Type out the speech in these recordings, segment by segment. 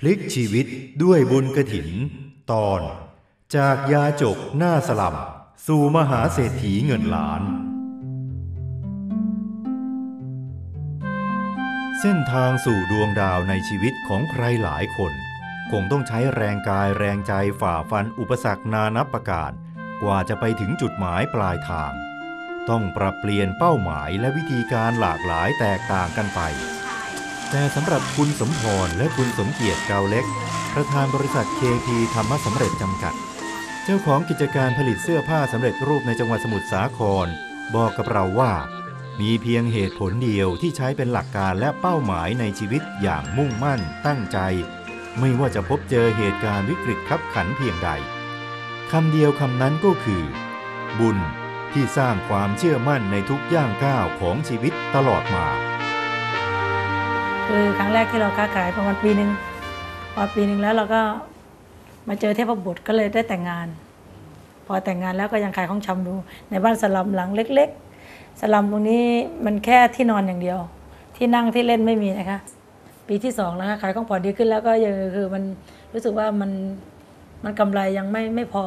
พลิกชีวิตด้วยบุญกระถิน ตอน จากยาจกหน้าสลัมสู่มหาเศรษฐีเงินล้าน เส้นทางสู่ดวงดาวในชีวิตของใครหลายคน คงต้องใช้แรงกายแรงใจฝ่าฟันอุปสรรคนานับประการ กว่าจะไปถึงจุดหมายปลายทาง ต้องปรับเปลี่ยนเป้าหมายและวิธีการหลากหลายแตกต่างกันไป แต่สำหรับคุณสมพรและคุณสมเกียรติเกาเล็ก ประธานบริษัท KP ธรรมสำเร็จจำกัด เจ้าของกิจการผลิตเสื้อผ้าสำเร็จรูปในจังหวัดสมุทรสาคร บอกกับเราว่า มีเพียงเหตุผลเดียวที่ใช้เป็นหลักการและเป้าหมายในชีวิตอย่างมุ่งมั่นตั้งใจ ไม่ว่าจะพบเจอเหตุการณ์วิกฤตขับขันเพียงใดคำเดียวคำนั้นก็คือ บุญที่สร้างความเชื่อมั่นในทุกย่างก้าวของชีวิตตลอดมา คือครั้งแรกที่เราค้าขายประมาณปีหนึ่งพอปีหนึ่งแล้วเราก็มาเจอเทพบุตรก็เลยได้แต่งงาน พอแต่งงานแล้วก็ยังขายของชำดู ในบ้านสลัมหลังเล็ก ๆ สลัมตรงนี้มันแค่ที่นอนอย่างเดียว ที่นั่งที่เล่นไม่มีนะคะ ปีที่สองแล้วค่ะขายของผ่อนดีขึ้นแล้วก็ยังคือมันรู้สึกว่ามันมันกำไรยังไม่ไม่พอ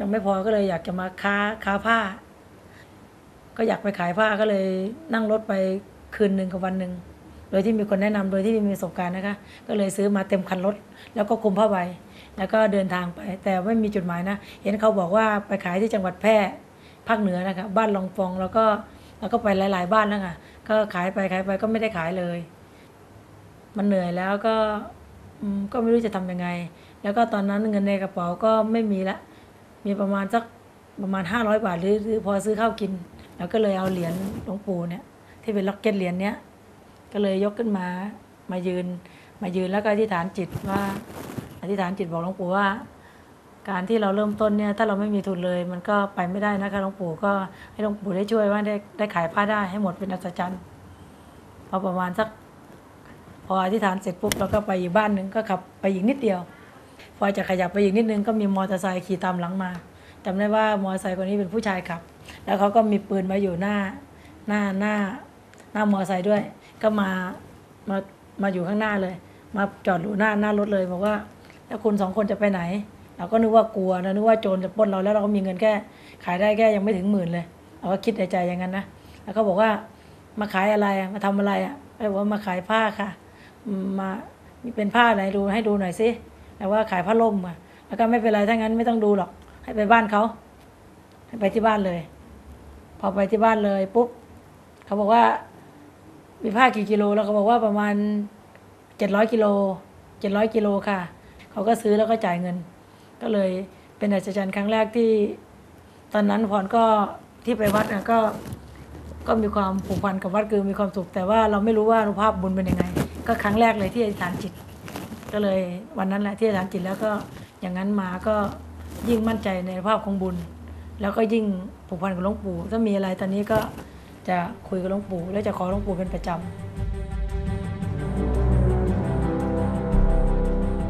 ยังไม่พอก็เลยอยากจะมาค้าค้าผ้า ก็อยากไปขายผ้าก็เลยนั่งรถไปคืนหนึ่งกับวันหนึ่ง โดยที่มีคนแนะนำโดยที่มีประสบการณ์นะคะ ก็เลยซื้อมาเต็มคันรถ แล้วก็คุมผ้าใบ แล้วก็เดินทางไป แต่ไม่มีจุดหมายนะ เห็นเขาบอกว่าไปขายที่จังหวัดแพร่ภาคเหนือนะคะ บ้านลองฟองแล้วก็แล้วก็ไปหลาย ๆ บ้านแล้วค่ะ ก็ขายไปขายไปก็ไม่ได้ขายเลย มันเหนื่อยแล้วก็ก็ไม่รู้จะทำยังไง แล้วก็ตอนนั้นเงินในกระเป๋าก็ไม่มีละ มีประมาณสักประมาณ 500 บาทหรือหรือพอซื้อข้าวกิน แล้วก็เลยเอาเหรียญหลวงปู่เนี่ยที่เป็นล็อกเก็ตเหรียญเนี้ย ก็เลยยกขึ้นมามายืน มายืนแล้วก็อธิษฐานจิตว่าอธิษฐานจิตบอกหลวงปู่ว่า การที่เราเริ่มต้นเนี่ยถ้าเราไม่มีทุนเลย มันก็ไปไม่ได้นะคะหลวงปู่ก็ให้หลวงปู่ได้ช่วยว่าได้ได้ขายผ้าได้ให้หมดเป็นอัศจรรย์พอประมาณสักพออธิษฐานเสร็จปุ๊บเราก็ไปอีกบ้านหนึ่งก็ขับไปอีกนิดเดียว พอจะขยับไปอีกนิดนึงก็มีมอเตอร์ไซค์ขี่ตามหลังมาจำได้ว่ามอเตอร์ไซค์คนนี้เป็นผู้ชายขับ แล้วเขาก็มีปืนมาอยู่หน้าหน้าหน้าหน้ามอเตอร์ไซค์ด้วย ก็มามามาอยู่ข้างหน้าเลย มาจอดอยู่หน้าหน้ารถเลยบอกว่า แล้วคุณสองคนจะไปไหน เราก็นึกว่ากลัวนะนึกว่าโจรจะปล้นเราแล้วเราก็มีเงินแค่ขายได้แค่ยังไม่ถึงหมื่นเลยเราก็คิดในใจอย่างนั้นนะแล้วก็บอกว่ามาขายอะไรมาทำอะไรอะก็เลยบอกว่ามาขายผ้าค่ะ มาเป็นผ้าไหนดูให้ดูหน่อยสิแต่ว่าขายผ้าล่มอะแล้วก็ไม่เป็นไรถ้างั้นไม่ต้องดูหรอก ให้ไปบ้านเขาให้ไปที่บ้านเลย พอไปที่บ้านเลยปุ๊บเขาบอกว่า มีผ้ากี่กิโลแล้วเขาบอกว่าประมาณเจ็ดร้อยกิโลเจ็ดร้อยกิโลค่ะ เขาก็ซื้อแล้วก็จ่ายเงิน ก็เลยเป็นอัศจรรย์ครั้งแรกที่ตอนนั้นพรก็ที่ไปวัดนะก็ก็มีความผูกพันกับวัดคือมีความสุข แต่ว่าเราไม่รู้ว่าอนุภาพบุญเป็นยังไง ก็ครั้งแรกเลยที่อธิษฐานจิต ก็เลยวันนั้นแหละที่อธิษฐานจิตแล้วก็อย่างนั้นมาก็ยิ่งมั่นใจในภาพของบุญ แล้วก็ยิ่งผูกพันกับหลวงปู่ถ้ามีอะไรตอนนี้ก็ จะคุยกับหลวงปู่และจะขอหลวงปู่เป็นประจำ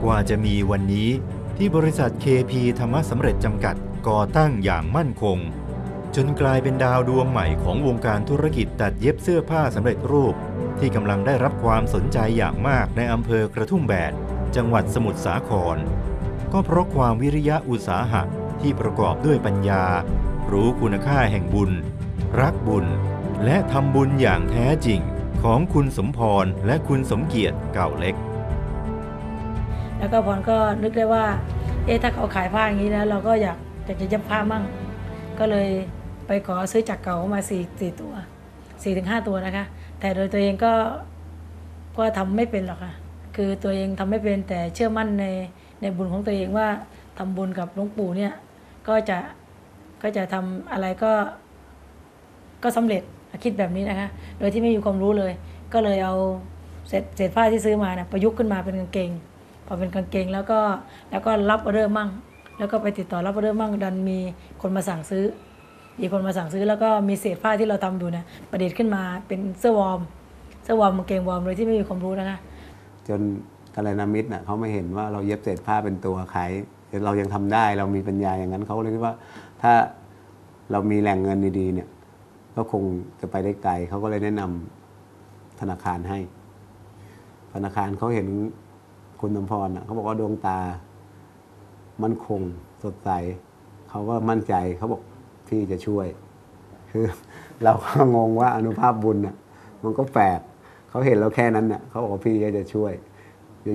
กว่าจะมีวันนี้ที่บริษัท KP ธรรมสำเร็จจำกัดก่อตั้งอย่างมั่นคง จนกลายเป็นดาวดวงใหม่ของวงการธุรกิจตัดเย็บเสื้อผ้าสำเร็จรูป ที่กำลังได้รับความสนใจอย่างมากในอำเภอกระทุ่มแบนจังหวัดสมุทรสาคร ก็เพราะความวิริยะอุตสาหะที่ประกอบด้วยปัญญา รู้คุณค่าแห่งบุญ รักบุญ และทำบุญอย่างแท้จริงของคุณสมพรและคุณสมเกียรติเก่าเล็ก แล้วก็พรก็นึกได้ว่า เอ๊ะถ้าเขาขายผ้าอย่างนี้แล้วเราก็อยากอยากจะเย็บผ้ามั่ง ก็เลยไปขอซื้อจากเก่ามาสี่สี่ตัวสี่ถึงห้าตัวนะคะ แต่โดยตัวเองก็ก็ทำไม่เป็นหรอกค่ะ คือตัวเองทำไม่เป็นแต่เชื่อมั่นในในบุญของตัวเองว่าทำบุญกับหลวงปู่เนี่ยก็จะก็จะทำอะไรก็ก็สำเร็จ คิดแบบนี้นะคะ โดยที่ไม่มีความรู้เลย ก็เลยเอาเศษเศษผ้าที่ซื้อมานี่ยประยุกต์ขึ้นมาเป็นกางเกง พอเป็นกางเกงแล้วก็แล้วก็รับออเดอร์มั่ง แล้วก็ไปติดต่อรับออเดอร์มั่ง ดันมีคนมาสั่งซื้อมีคนมาสั่งซื้อ แล้วก็มีเศษผ้าที่เราทำอยู่นี่ยประดิษฐ์ขึ้นมาเป็นเสื้อวอร์ม เสื้อวอร์มกางเกงวอร์มโดยที่ไม่มีความรู้นะคะ จนกัลยาณมิตรน่ะเขาไม่เห็นว่าเราเย็บเศษผ้าเป็นตัวขายเรายังทำได้เรามีปัญญาอย่างนั้นเขาเลยคิดว่า ถ้าเรามีแหล่งเงินดีๆเนี่ย ก็คงจะไปได้ไกลเขาก็เลยแนะนำธนาคารให้ ธนาคารเขาเห็นคุณสมพรเขาบอกว่าดวงตา มั่นคงสดใสเขาก็มั่นใจเขาบอกพี่จะช่วย คือเราก็งงว่าอนุภาพบุญน่ะ มันก็แปลกเขาเห็นเราแค่นั้นน่ะเขาบอกว่าพี่จะช่วย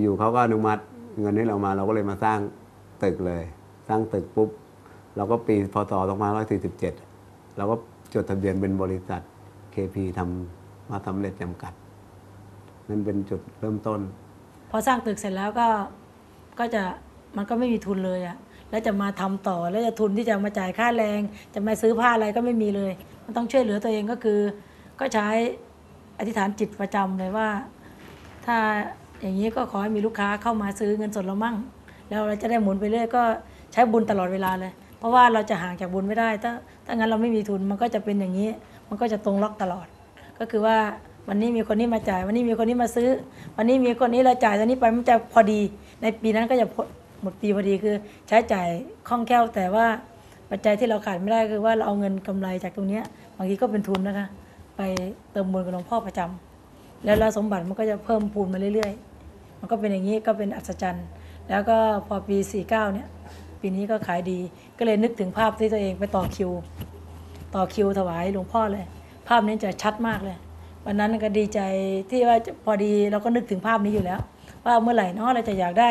อยู่ๆเขาก็อนุมัติเงินให้เรามา เราก็เลยมาสร้างตึกเลย สร้างตึกปุ๊บ เราก็ปีพศ2547เราก็ จดทะเบียนเป็นบริษัท KP ทำมาสำเร็จจำกัด นั่นเป็นจุดเริ่มต้น พอสร้างตึกเสร็จแล้วก็ก็จะมันก็ไม่มีทุนเลยอะแล้วจะมาทำต่อแล้วจะทุนที่จะมาจ่ายค่าแรง จะมาซื้อผ้าอะไรก็ไม่มีเลย มันต้องช่วยเหลือตัวเองก็คือ ก็ใช้อธิษฐานจิตประจำเลยว่า ถ้าอย่างนี้ก็ขอให้มีลูกค้าเข้ามาซื้อเงินสดเรามั่ง แล้วเราจะได้หมุนไปเรื่อยก็ใช้บุญตลอดเวลาเลย ราะว่าเราจะห่างจากบุญไม่ได้ ถ้าถ้างั้นเราไม่มีทุนมันก็จะเป็นอย่างนี้ มันก็จะตรงล็อกตลอด ก็คือว่าวันนี้มีคนนี้มาจ่าย วันนี้มีคนนี้มาซื้อ วันนี้มีคนนี้เราจ่ายตอนนี้ไปมันจะพอดี ในปีนั้นก็จะหมดปีพอดีคือใช้จ่ายคล่องแคล่วแต่ว่าปัจจัยที่เราขาดไม่ได้คือว่าเราเอาเงินกำไรจากตรงนี้บางทีก็เป็นทุนนะคะ ไปเติมบุญกับหลวงพ่อประจำแล้วเราสมบัติมันก็จะเพิ่มพูนมาเรื่อยๆ มันก็เป็นอย่างนี้ก็เป็นอัศจรรย์ แล้วก็พอปี 49เนี่ย ปีนี้ก็ขายดี ก็เลยนึกถึงภาพที่ตัวเองไปต่อคิว ต่อคิวถวายหลวงพ่อเลย ภาพนี้จะชัดมากเลย วันนั้นก็ดีใจที่ว่าพอดีเราก็นึกถึงภาพนี้อยู่แล้ว ว่าเมื่อไหร่เนาะเราจะอยากได้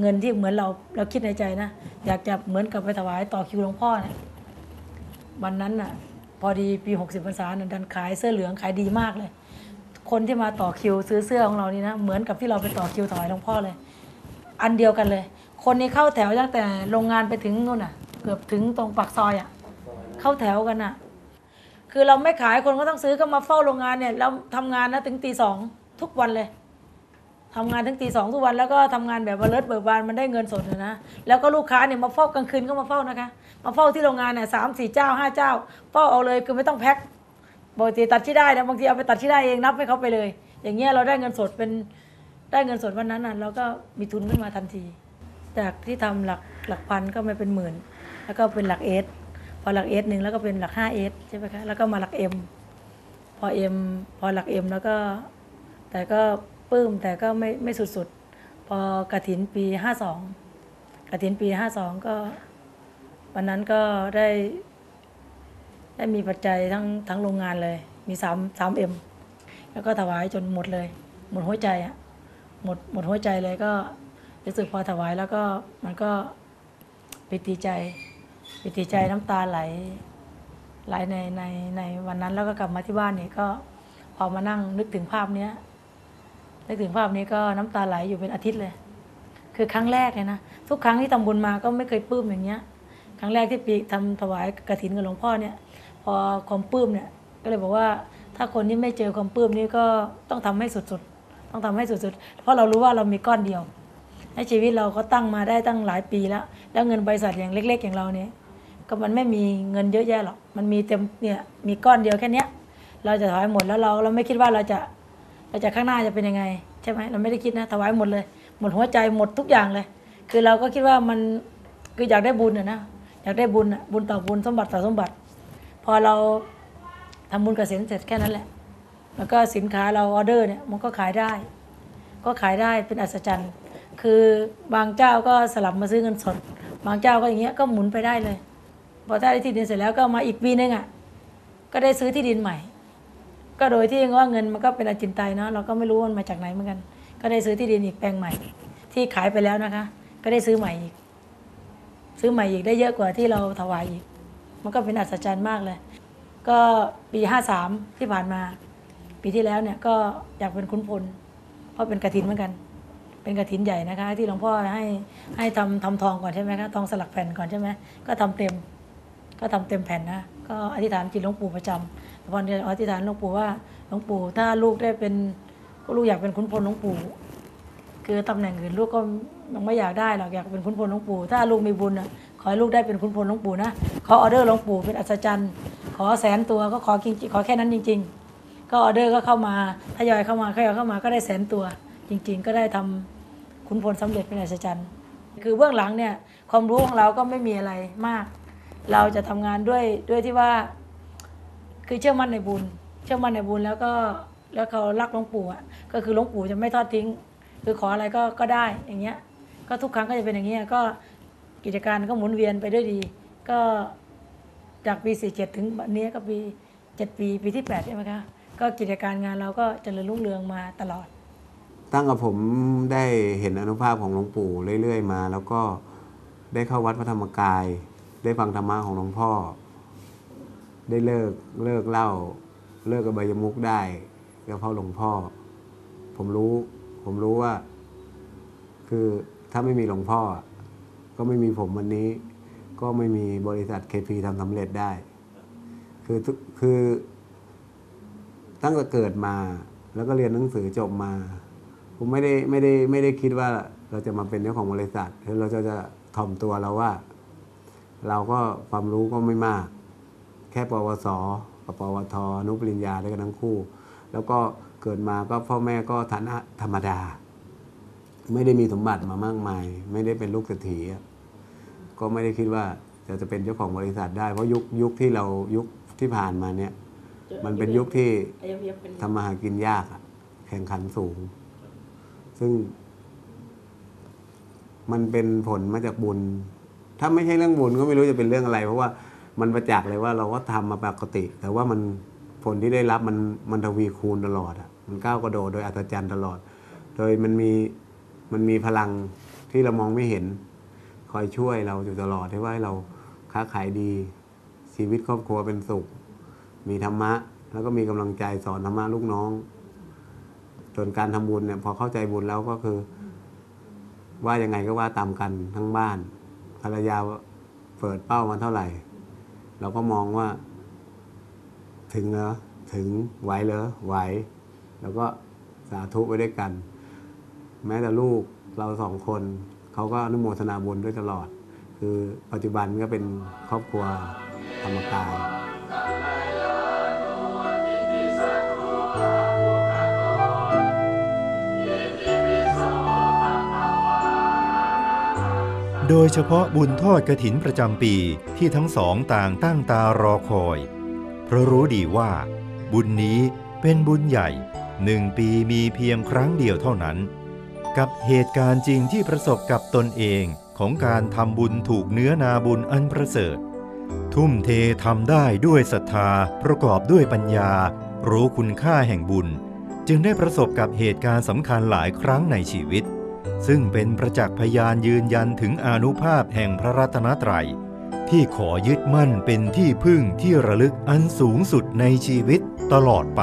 เงินที่เหมือนเราเราคิดในใจนะ อยากจะเหมือนกับไปถวายต่อคิวหลวงพ่อเนี่ยวันนั้นน่ะ พอดีปี60พรรษานี่ยดันขายเสื้อเหลืองขายดีมากเลย คนที่มาต่อคิวซื้อเสื้อของเรานี่นะเหมือนกับที่เราไปต่อคิวถวายหลวงพ่อเลย อันเดียวกันเลย คนนี้เข้าแถวตั้งแต่โรงงานไปถึงนู่นน่ะ เกือบถึงตรงปากซอยอะ เข้าแถวกันอะ คือเราไม่ขายคนก็ต้องซื้อก็มาเฝ้าโรงงานเนี่ยเราทำงานนะถึงตีสองทุกวันเลยทำงานถึงตีสองทุกวันแล้วก็ทำงานแบบวันเลิศเบิกบานมันได้เงินสดนะแล้วก็ลูกค้าเนี่ยมาเฝ้ากลางคืนก็มาเฝ้านะคะ มาเฝ้าที่โรงงานเนี่ยสามสี่เจ้าห้าเจ้าเฝ้าเอาเลยคือไม่ต้องแพ็คปกติตัดที่ได้นะบางทีเอาไปตัดที่ได้เองนับให้เขาไปเลย อย่างเงี้ยเราได้เงินสดเป็นได้เงินสดวันนั้นน่ะเราก็มีทุนขึ้นมาทันที จากที่ทำหลักหลักพันก็มาเป็นหมื่น แล้วก็เป็นหลักเอสพอหลักเอสหนึ่งแล้วก็เป็นหลักห้าเอสใช่ไหมคะแล้วก็มาหลักเอ็มพอเอ็มพอหลักเอ็มแล้วก็ แต่ก็ปื้มแต่ก็ไม่ไม่สุดๆ พอกระถินปีห้าสองกระถินปีห้าสองก็ วันนั้นก็ได้ ได้มีปัจจัยทั้งทั้งโรงงานเลย มีสามสามเอ็มแล้วก็ถวายจนหมดเลย หมดหัวใจอะหมดหมดหัวใจเลยก็ รู้สึกพอถวายแล้วก็มันก็ปิติใจ ปิติใจน้ำตาไหลไหลในในในวันนั้นแล้วก็กลับมาที่บ้านนี่ก็พอมานั่งนึกถึงภาพเนี้ยนึกถึงภาพนี้ก็น้ำตาไหลอยู่เป็นอาทิตย์เลย คือครั้งแรกเลยนะทุกครั้งที่ทำบุญมาก็ไม่เคยปลื้มอย่างเงี้ย ครั้งแรกที่ปีทำถวายกระถินกับหลวงพ่อเนี่ย พอความปลื้มเนี่ยก็เลยบอกว่าถ้าคนที่ไม่เจอความปลื้มนี่ก็ต้องทำให้สุดๆ ต้องทำให้สุดๆ เพราะเรารู้ว่าเรามีก้อนเดียว ในชีวิตเราก็ตั้งมาได้ตั้งหลายปีแล้ว แล้วเงินบริษัทอย่างเล็ก ๆ อย่างเราเนี่ยก็มันไม่มีเงินเยอะแยะหรอกมันมีเต็มเนี่ยมีก้อนเดียวแค่เนี้ยเราจะถวายหมดแล้วเราเราไม่คิดว่าเราจะเราจะข้างหน้าจะเป็นยังไงใช่ไหมเราไม่ได้คิดนะถวายหมดเลย หมดหัวใจหมดทุกอย่างเลย คือเราก็คิดว่ามันคืออยากได้บุญอะนะอยากได้บุญอะบุญต่อบุญสมบัติต่อสมบัติ พอเราทำบุญกเกษียณเสร็จแค่นั้นแหละ แล้วก็สินค้าเราออเดอร์เนี่ยมันก็ขายได้ ก็ขายได้เป็นอัศจรรย์ คือบางเจ้าก็สลับมาซื้อเงินสด บางเจ้าก็อย่างเงี้ยก็หมุนไปได้เลย พอได้ที่ดินเสร็จแล้วก็มาอีกปีนึงอะก็ได้ซื้อที่ดินใหม่ ก็โดยที่ว่าเงินมันก็เป็นอจินไตยเนาะเราก็ไม่รู้มันมาจากไหนเหมือนกัน ก็ได้ซื้อที่ดินอีกแปลงใหม่ ที่ขายไปแล้วนะคะ ก็ได้ซื้อใหม่อีก ซื้อใหม่อีกได้เยอะกว่าที่เราถวายอีก มันก็เป็นอัศจรรย์มากเลย ก็ปีห้าสามที่ผ่านมา ปีที่แล้วเนี่ยก็อยากเป็นขุนพลเพราะเป็นกระถินเหมือนกัน เป็นกระถินใหญ่นะคะ ที่หลวงพ่อให้ให้ทำทำทองก่อนใช่ไหมคะทองสลักแผ่นก่อนใช่ไหมก็ทำเต็ม ก็ทำเต็มแผ่นนะก็อธิษฐานจิตหลวงปู่ประจำแต่พอเดียอธิษฐานหลวงปู่ว่าหลวงปู่ถ้าลูกได้เป็นก็ลูกอยากเป็นขุนพลหลวงปู่คือตำแหน่งอื่นลูกก็ยังไม่อยากได้หรอกอยากเป็นขุนพลหลวงปู่ถ้าลูกมีบุญอะขอให้ลูกได้เป็นขุนพลหลวงปู่นะขอออเดอร์หลวงปู่เป็นอัศจรรย์ ขอแสนตัวก็ขอจริงขอแค่นั้นจริง ๆ ก็ออเดอร์ก็เข้ามาทยอยเข้ามาทยอยเข้ามาก็ได้แสนตัว จริง ๆ ก็ได้ทำขุนพลสำเร็จเป็นอัศจรรย์ คือเบื้องหลังเนี่ยความรู้ของเราก็ไม่มีอะไรมาก เราจะทำงานด้วยด้วยที่ว่า คือเชื่อมั่นในบุญ เชื่อมั่นในบุญแล้วก็แล้วเขารักหลวงปู่อะก็คือหลวงปู่จะไม่ทอดทิ้ง คือขออะไรก็ก็ได้อย่างเงี้ย ก็ทุกครั้งก็จะเป็นอย่างเงี้ยก็กิจการก็หมุนเวียนไปด้วยดี ก็จากปี 47 ถึงบัดนี้ก็ปี 7 ปี ปีที่ 8 ใช่ไหมคะ ก็กิจการงานเราก็เจริญรุ่งเรืองมาตลอด ตั้งแต่ผมได้เห็นอนุภาพของหลวงปู่เรื่อย ๆ มา แล้วก็ได้เข้าวัดพระธรรมกาย ได้ฟังธรรมะของหลวงพ่อ ได้เลิกเลิกเล้าเลิกกับใบยมุกได้ก็เพราะหลวงพ่อ ผมรู้ผมรู้ว่า คือถ้าไม่มีหลวงพ่อ ก็ไม่มีผมวันนี้ ก็ไม่มีบริษัทเคพีทำสำเร็จได้ คือทุกคือตั้งแต่เกิดมา แล้วก็เรียนหนังสือจบมา ผมไม่ได้ไม่ได้ไม่ได้คิดว่าเราจะมาเป็นเจ้าของบริษัทคือเราจะจะถ่อมตัวเราว่า เราก็ความรู้ก็ไม่มาก แค่ปวสกับปวทอนุปริญญาด้วยกันทั้งคู่ แล้วก็เกิดมาก็พ่อแม่ก็ฐานะธรรมดา ไม่ได้มีสมบัติมามากมาย ไม่ได้เป็นลูกเศรษฐีอะก็ไม่ได้คิดว่าจะจะเป็นเจ้าของบริษัทได้เพราะยุคยุคที่เรายุคที่ผ่านมาเนี่ย มันเป็นยุคที่ทำมาหากินยากอะแข่งขันสูง ซึ่ง มันเป็นผลมาจากบุญ ถ้าไม่ใช่เรื่องบุญก็ไม่รู้จะเป็นเรื่องอะไร เพราะว่ามันประจักษ์เลยว่าเราก็ทำมาปกติ แต่ว่ามันผลที่ได้รับมันมันทวีคูณตลอดอะ มันก้าวกระโดดโดยอัศจรรย์ตลอด โดยมันมีมันมีพลังที่เรามองไม่เห็น คอยช่วยเราอยู่ตลอดที่ว่าเราค้าขายดี ชีวิตครอบครัวเป็นสุข มีธรรมะ แล้วก็มีกำลังใจสอนธรรมะลูกน้อง จนการทำบุญเนี่ยพอเข้าใจบุญแล้วก็คือ ว่ายังไงก็ว่าตามกันทั้งบ้านภรรยาเปิดเป้ามาเท่าไหร่ เราก็มองว่า ถึงเหรอถึงไหวเหรอไหวแล้วก็สาธุไปด้วยกัน แม้แต่ลูกเราสองคนเขาก็อนุโมทนาบุญด้วยตลอด คือปัจจุบันก็เป็นครอบครัวธรรมกาย โดยเฉพาะบุญทอดกระถินประจำปีที่ทั้งสองต่างตั้งตารอคอย เพราะรู้ดีว่า บุญนี้เป็นบุญใหญ่หนึ่งปีมีเพียงครั้งเดียวเท่านั้น กับเหตุการณ์จริงที่ประสบกับตนเองของการทำบุญถูกเนื้อนาบุญอันประเสริฐ ทุ่มเททำได้ด้วยศรัทธาประกอบด้วยปัญญา รู้คุณค่าแห่งบุญ จึงได้ประสบกับเหตุการณ์สำคัญหลายครั้งในชีวิต ซึ่งเป็นประจักษ์พยานยืนยันถึงอนุภาพแห่งพระรัตนตรัย ที่ขอยึดมั่นเป็นที่พึ่งที่ระลึกอันสูงสุดในชีวิตตลอดไป